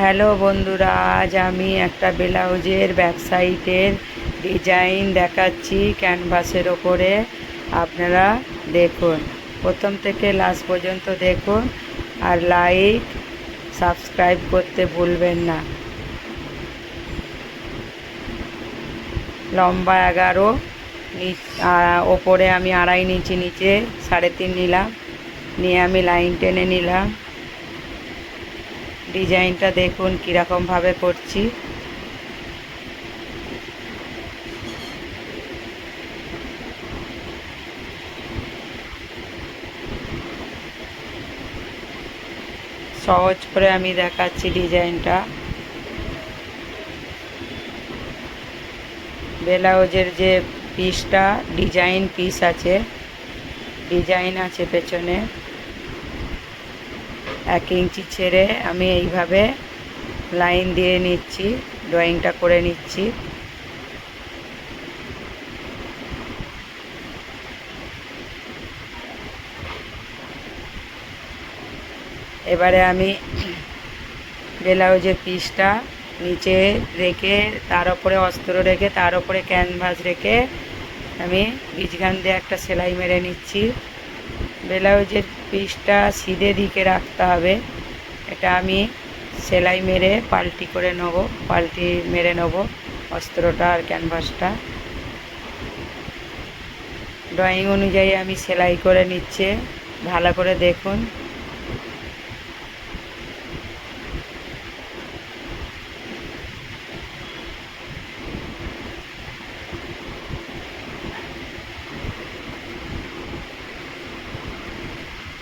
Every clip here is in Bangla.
হ্যালো বন্ধুরা, আজ আমি একটা ব্লাউজের ব্যাকসাইডের ডিজাইন দেখাচ্ছি ক্যানভাসের ওপরে। আপনারা দেখুন, প্রথম থেকে লাস্ট পর্যন্ত দেখুন আর লাইক, সাবস্ক্রাইব করতে ভুলবেন না। লম্বা এগারো ওপরে আমি আড়াই নিচে নিচে সাড়ে তিন নিলাম, নিয়ে আমি লাইন টেনে নিলাম। ডিজাইনটা দেখুন কীরকমভাবে করছি। সহজ করে আমি দেখাচ্ছি ডিজাইনটা। ব্লাউজের যে পিসটা ডিজাইন পিস আছে ডিজাইন আছে পেছনে। এক ইঞ্চি ছেড়ে আমি এইভাবে লাইন দিয়ে নিচ্ছি, ড্রয়িংটা করে নিচ্ছি। এবারে আমি ব্লাউজের পিসটা নিচে রেখে, তার ওপরে অস্ত্র রেখে, তার ওপরে ক্যানভাস রেখে আমি বীজগান দিয়ে একটা সেলাই মেরে নিচ্ছি। ব্লাউজের পিসটা সিধে দিকে রাখতে হবে। এটা আমি সেলাই মেরে পাল্টি করে নেব, পাল্টি মেরে নেব অস্ত্রটা আর ক্যানভাসটা। ড্রয়িং অনুযায়ী আমি সেলাই করে নিচ্ছে। ভালো করে দেখুন।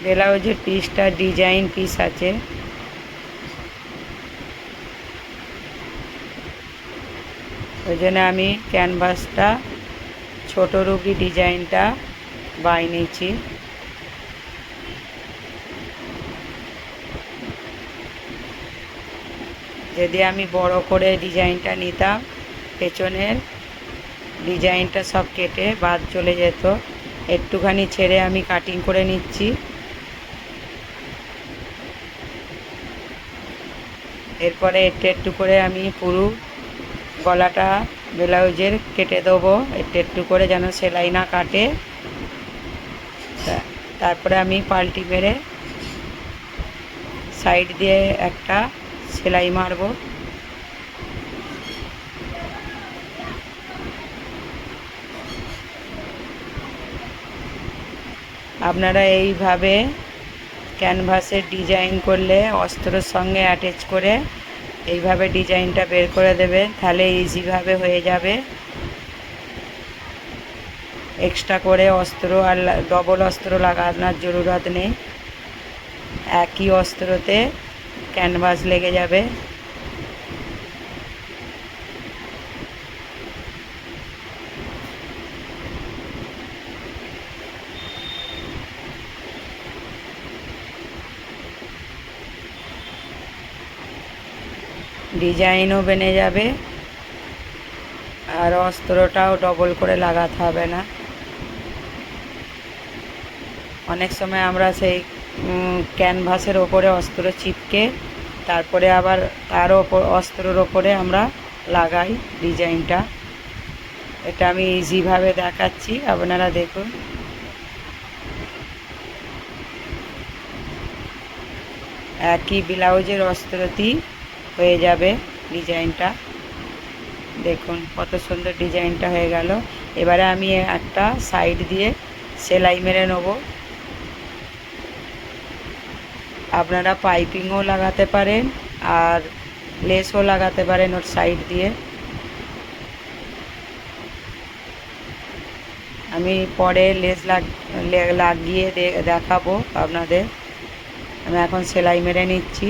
ব্লাউজের পিসটা ডিজাইন পিস আছে। ওই জন্য আমি ক্যানভাসটা ছোট রুগি ডিজাইনটা বাই নিয়েছি। যদি আমি বড় করে ডিজাইনটা নিতাম, পেছনের ডিজাইনটা সব কেটে বাদ চলে যেত। একটুখানি ছেড়ে আমি কাটিং করে নিচ্ছি। এরপরে একটু একটু করে আমি পুরো গলাটা ব্লাউজের কেটে দেবো, একটু একটু করে যেন সেলাই না কাটে। তারপরে আমি পাল্টি মেরে সাইড দিয়ে একটা সেলাই মারবো। আপনারা এইভাবে ক্যানভাসের ডিজাইন করলে, অস্ত্রর সঙ্গে অ্যাটাচ করে এইভাবে ডিজাইনটা বের করে দেবে, তাহলে ইজিভাবে হয়ে যাবে। এক্সট্রা করে অস্ত্র আর ডবল অস্ত্র লাগানোর জরুরত নেই। একই অস্ত্রতে ক্যানভাস লেগে যাবে। ডিজাইনও বেনে যাবে আর অস্ত্রটাও ডবল করে লাগাতে হবে না। অনেক সময় আমরা সেই ক্যানভাসের ওপরে অস্ত্র চিপকে, তারপরে আবার তার ওপর, অস্ত্রর ওপরে আমরা লাগাই ডিজাইনটা। এটা আমি ইজিভাবে দেখাচ্ছি, আপনারা দেখুন। একই ব্লাউজের অস্ত্রটি হয়ে যাবে ডিজাইনটা। দেখুন কত সুন্দর ডিজাইনটা হয়ে গেল। এবারে আমি একটা সাইড দিয়ে সেলাই মেরে নেব। আপনারা পাইপিংও লাগাতে পারেন আর লেসও লাগাতে পারেন ওর সাইড দিয়ে। আমি পরে লেস লাগিয়ে দেখাবো আপনাদের। আমি এখন সেলাই মেরে নিচ্ছি।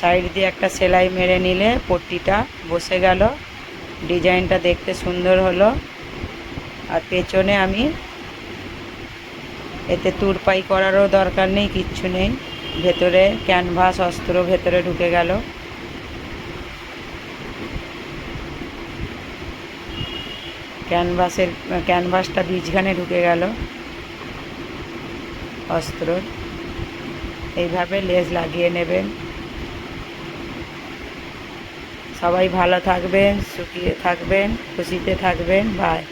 সাইড দিয়ে একটা সেলাই মেরে নিলে পট্টিটা বসে গেল। ডিজাইনটা দেখতে সুন্দর হলো। আর পেছনে আমি এতে তুরপাই করারও দরকার নেই, কিচ্ছু নেই। ভেতরে ক্যানভাস, অস্ত্র ভেতরে ঢুকে গেল। ক্যানভাসের, ক্যানভাসটা বীজখানে ঢুকে গেল। অস্ত্র। এইভাবে লেজ লাগিয়ে নেবেন। সবাই ভালো থাকবেন সুখিয়ে থাকবেন খুশিতে থাকবেন বাই